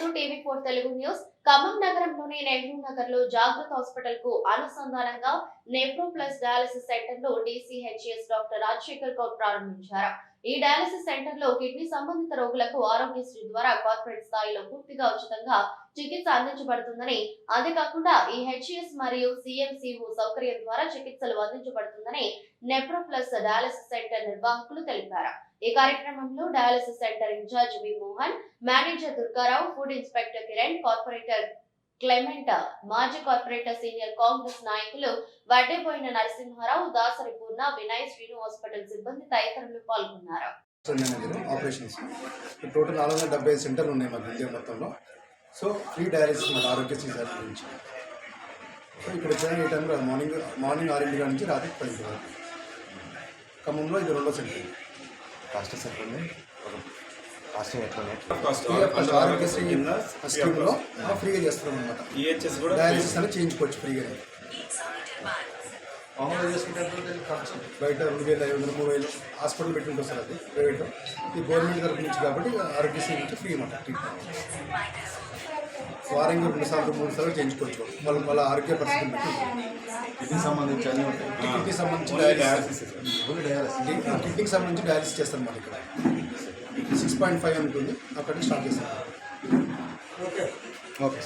Telugu news. Khammam నగరంలోని నెహ్రూ నగర్లో జాగృత్ హాస్పిటల్కు అనుసంధానంగా నెహ్రూ ప్లస్ డయాలసిస్ సెంటర్లో డిసిహెచ్ఎస్ డాక్టర్ రాజశేఖర్ గౌడ్ ప్రారంభించారు. ఈ డయాలసిస్ సెంటర్లో కిడ్నీ సంబంధిత రోగులకు ఆరోగ్యశ్రీ ద్వారా కార్పొరేట్ స్థాయిలో పూర్తిగా ఉచితంగా చికిత్స అందించబడుతుందని అదే కాకుండా ఈ హెచ్ఎస్ మరియు సిఎంసిఓ సౌకర్యం ద్వారా చికిత్సలు అందించబడుతుందని నెప్రో ప్లస్ డయాలసిస్ సెంటర్ నిర్వాహకులు తెలిపారు. ఈ కార్యక్రమంలో dialysis centre incharge V Mohan manager Durgarao food inspector Kiran corporator Clement మాజీ కార్పొరేటర్ సీనియర్ కాంగ్రెస్ నాయకులు వడ్డేపోయిన నరసింహారావు దాసరి పూర్ణ వినయ్ శ్రీను హాస్పిటల్ సిబ్బంది తదితరులు పాల్గొన్నారు. ఆపరేషన్స్. టోటల్ నాలుగు వందల డెబ్బై ఐదు సెంటర్లు ఉన్నాయి మాకు ఇండియా మొత్తంలో. సో ఫ్రీ డయాలసిస్ మాకు ఆరోగ్యశ్రీ సార్ గురించి. సో ఇక్కడ వచ్చిన ఈ టైంలో మార్నింగ్ మార్నింగ్ ఆరింటి నుంచి రాత్రి పది వరకు. ఖమ్మంలో ఇది రెండో సెంటర్. కాస్ట్ ఎట్లా ఆరోగ్యశ్రీ స్కీమ్లో ఫ్రీగా చేస్తున్నాం అనమాట ఈహెచ్ఎస్ కూడా డయాలసిస్ అనేది చేయించుకోవచ్చు ఫ్రీగా మామూలుగా చేసుకుంటే ఖర్చు. బయట రెండు వేల ఐదు వందలు మూడు వేలు హాస్పిటల్ పెట్టుకుంటారు సార్ అది ప్రైవేట్. ఇది గవర్నమెంట్ తరఫు నుంచి కాబట్టి ఆరోగ్యశ్రీ నుంచి ఫ్రీ అనమాట ట్రీట్మెంట్ వారంగా రెండు సార్లు మూడు సార్లు చేయించుకోవచ్చు. వాళ్ళ వాళ్ళ ఆరోగ్య పరిస్థితిని బట్టి ఉంటుంది. కిడ్నీ సంబంధించి అన్ని ఉంటాయి. కిడ్నీకి సంబంధించి డయాలసిస్ కిడ్నీకి సంబంధించి డయాలసిస్ చేస్తాం మనం ఇక్కడ. సిక్స్ పాయింట్ ఫైవ్ ఉంటుంది అక్కడికి స్టార్ట్ చేస్తాం. ఓకే. ఓకే.